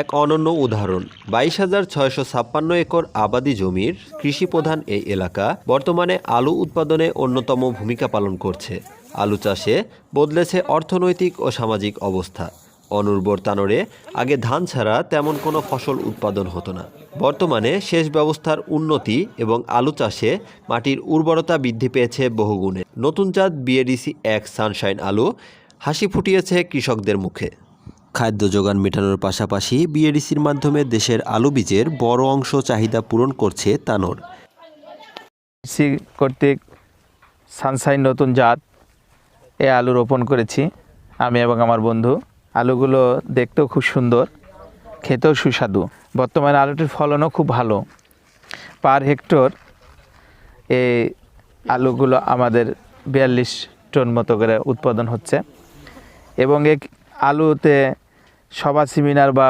এক অনন্য উদাহরণ। বাইশ হাজার ছয়শো ছাপ্পান্ন একর আবাদি জমির কৃষি প্রধান এই এলাকা বর্তমানে আলু উৎপাদনে অন্যতম ভূমিকা পালন করছে। আলু চাষে বদলেছে অর্থনৈতিক ও সামাজিক অবস্থা। অনুর্বর তানরে আগে ধান ছাড়া তেমন কোনো ফসল উৎপাদন হতো না। বর্তমানে সেচ ব্যবস্থার উন্নতি এবং আলু চাষে মাটির উর্বরতা বৃদ্ধি পেয়েছে বহুগুণে। নতুন চাঁদ বিএডিসি এক সানশাইন আলু হাসি ফুটিয়েছে কৃষকদের মুখে। খাদ্য যোগান মেটানোর পাশাপাশি বিএডিসির মাধ্যমে দেশের আলু বীজের বড় অংশ চাহিদা পূরণ করছে তানোর। কর্তৃক সানসাইন নতুন জাত এ আলু রোপণ করেছি আমি এবং আমার বন্ধু। আলুগুলো দেখতেও খুব সুন্দর, খেতেও সুস্বাদু। বর্তমানে আলুটির ফলনও খুব ভালো। পার হেক্টর এই আলুগুলো আমাদের বিয়াল্লিশ টন মতো করে উৎপাদন হচ্ছে এবং এক আলুতে সভা সেমিনার বা